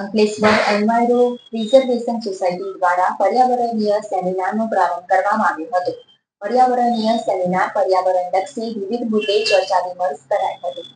Ankleshwar enviro preservation society દ્વારા પર્યાવરણીય સેમિનારનો પ્રારંભ કરવામાં આવ્યો હતો. પર્યાવરણીય સેમિનાર પર્યાવરણ લક્ષી વિવિધ મુદ્દે ચર્ચા વિમર્શ કરાઈ હતી.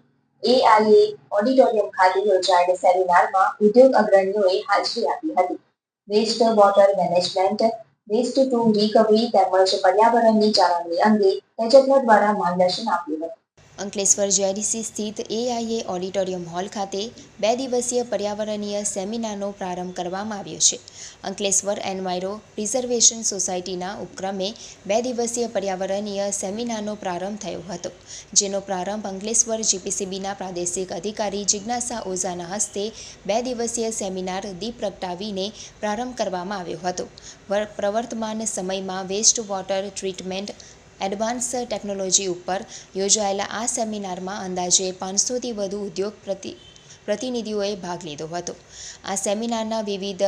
એઆઈએ ઓડિટોરિયમ ખાતે યોજાયેલ સેમિનારમાં ઉદ્યોગ અગ્રણીઓએ હાજરી આપી હતી. Waste water management, waste to recovery તેમજ પર્યાવરણની જાળવણી અંગે તજજ્ઞ દ્વારા માર્ગદર્શન આપ્યું હતું. અંકલેશ્વર જેડીસી સ્થિત એઆઈએ ઓડિટોરિયમ હોલ ખાતે બે દિવસીય પર્યાવરણીય સેમિનારનો પ્રારંભ કરવામાં આવ્યો છે. અંકલેશ્વર એન્વાયરો પ્રિઝર્વેશન સોસાયટીના ઉપક્રમે બે દિવસીય પર્યાવરણીય સેમિનારનો પ્રારંભ થયો હતો, જેનો પ્રારંભ અંકલેશ્વર જીપીસીબીના પ્રાદેશિક અધિકારી જિજ્ઞાસા ઓઝાના હસ્તે બે દિવસીય સેમિનાર દીપ પ્રગટાવીને પ્રારંભ કરવામાં આવ્યો હતો. વર- પ્રવર્તમાન સમયમાં waste water treatment advance technology ઉપર યોજાયેલા આ સેમિનારમાં અંદાજે પાંચસોથી વધુ ઉદ્યોગ પ્રતિ, પ્રતિનિધિઓએ ભાગ લીધો હતો. આ સેમિનારના વિવિધ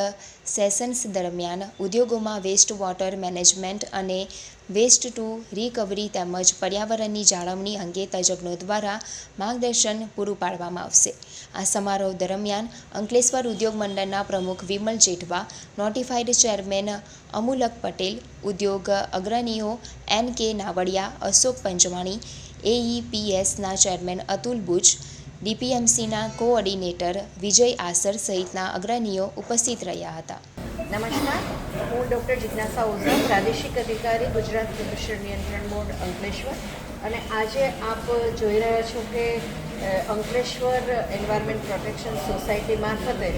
સેશન્સ દરમિયાન ઉદ્યોગોમાં વેસ્ટ વોટર મેનેજમેન્ટ અને વેસ્ટ ટુ રિકવરી તેમજ પર્યાવરણની જાળવણી અંગે તજજ્ઞો દ્વારા માર્ગદર્શન પૂરું પાડવામાં આવશે. આ સમારોહ દરમિયાન અંકલેશ્વર ઉદ્યોગ મંડળના પ્રમુખ વિમલ જેઠવા નોટિફાઈડ ચેરમેન અમુલક પટેલ, ઉદ્યોગ અગ્રણીઓ એન કે નાવડિયા, અશોક પંચવાણી, એઈપીએસના ચેરમેન અતુલ બુચ ડીપીએમસીના કોઓર્ડિનેટર વિજય આસર સહિતના અગ્રણીઓ ઉપસ્થિત રહ્યા હતા. નમસ્કાર. હું ડૉક્ટર જિજ્ઞાસા ઓઝા પ્રાદેશિક અધિકારી, ગુજરાત પ્રદૂષણ નિયંત્રણ બોર્ડ અંકલેશ્વર. અને આજે આપ જોઈ રહ્યા છો કે અંકલેશ્વર એન્વાયરમેન્ટ પ્રોટેક્શન સોસાયટી મારફતે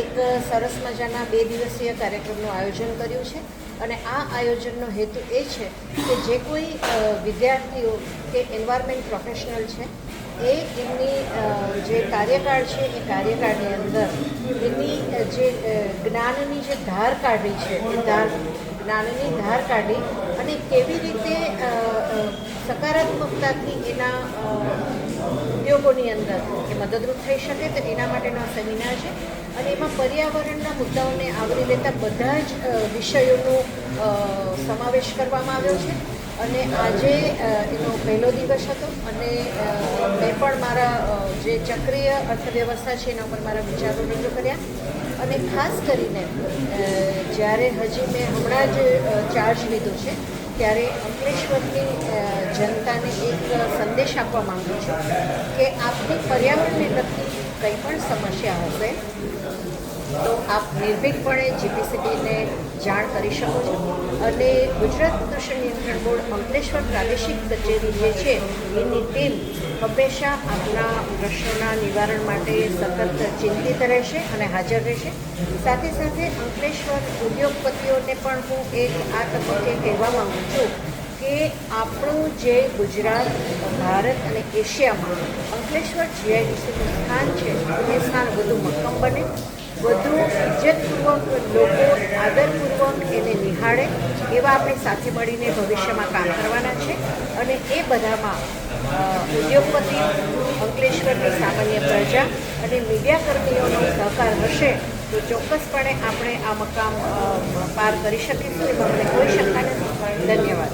એક સરસ મજાના બે દિવસીય કાર્યક્રમનું આયોજન કર્યું છે. અને આ આયોજનનો હેતુ એ છે કે જે કોઈ વિદ્યાર્થીઓ કે એન્વાયરમેન્ટ પ્રોફેશનલ છે, એ એમની જે કાર્યકાળ છે, એ કાર્યકાળની અંદર એની જે જ્ઞાનની જે ધાર કાઢી છે, એ ધાર, જ્ઞાનની ધાર કાઢી અને કેવી રીતે સકારાત્મકતાથી એના ઉદ્યોગોની અંદર એ મદદરૂપ થઈ શકે તો એના માટેનો આ સેમિનાર છે. અને એમાં પર્યાવરણના મુદ્દાઓને આવરી લેતા બધા જ વિષયોનો સમાવેશ કરવામાં આવ્યો છે. અને આજે એનો પહેલો દિવસ હતો અને મેં પણ મારા જે ચક્રીય અર્થવ્યવસ્થા છે એના ઉપર મારા વિચારો રજૂ કર્યા. અને ખાસ કરીને જ્યારે હજી મેં હમણાં જ ચાર્જ લીધો છે ત્યારે અંકલેશ્વરની જનતાને એક સંદેશ આપવા માગું છું કે આપની પર્યાવરણને લગતી કંઈ પણ સમસ્યા હશે તો આપ નિર્ભીકપણે જીપીસીબીને જાણ કરી શકો છો. અને ગુજરાત પ્રદૂષણ નિયંત્રણ બોર્ડ અંકલેશ્વર પ્રાદેશિક કચેરી જે છે, એની ટીમ હંમેશા આપના પ્રશ્નોના નિવારણ માટે સતત ચિંતિત રહેશે અને હાજર રહેશે. સાથે સાથે અંકલેશ્વર ઉદ્યોગપતિઓને પણ હું એક આ તબક્કે કહેવા માગું છું કે આપણું જે ગુજરાત, ભારત અને એશિયામાં અંકલેશ્વર જીઆઈડીસીનું સ્થાન છે, એ સ્થાન વધુ મક્કમ બને. વધુ ઇજ્જતપૂર્વક લોકો આદરપૂર્વક એને નિહાળે એવા આપણે સાથે મળીને ભવિષ્યમાં કામ કરવાના છે. અને એ બધામાં ઉદ્યોગપતિ અંકલેશ્વરની સામાન્ય પ્રજા અને મીડિયાકર્મીઓનો સહકાર હશે તો ચોક્કસપણે આપણે આ મકામ પાર કરી શકીશું. એમાં મને કોઈ શંકા નથી. ધન્યવાદ.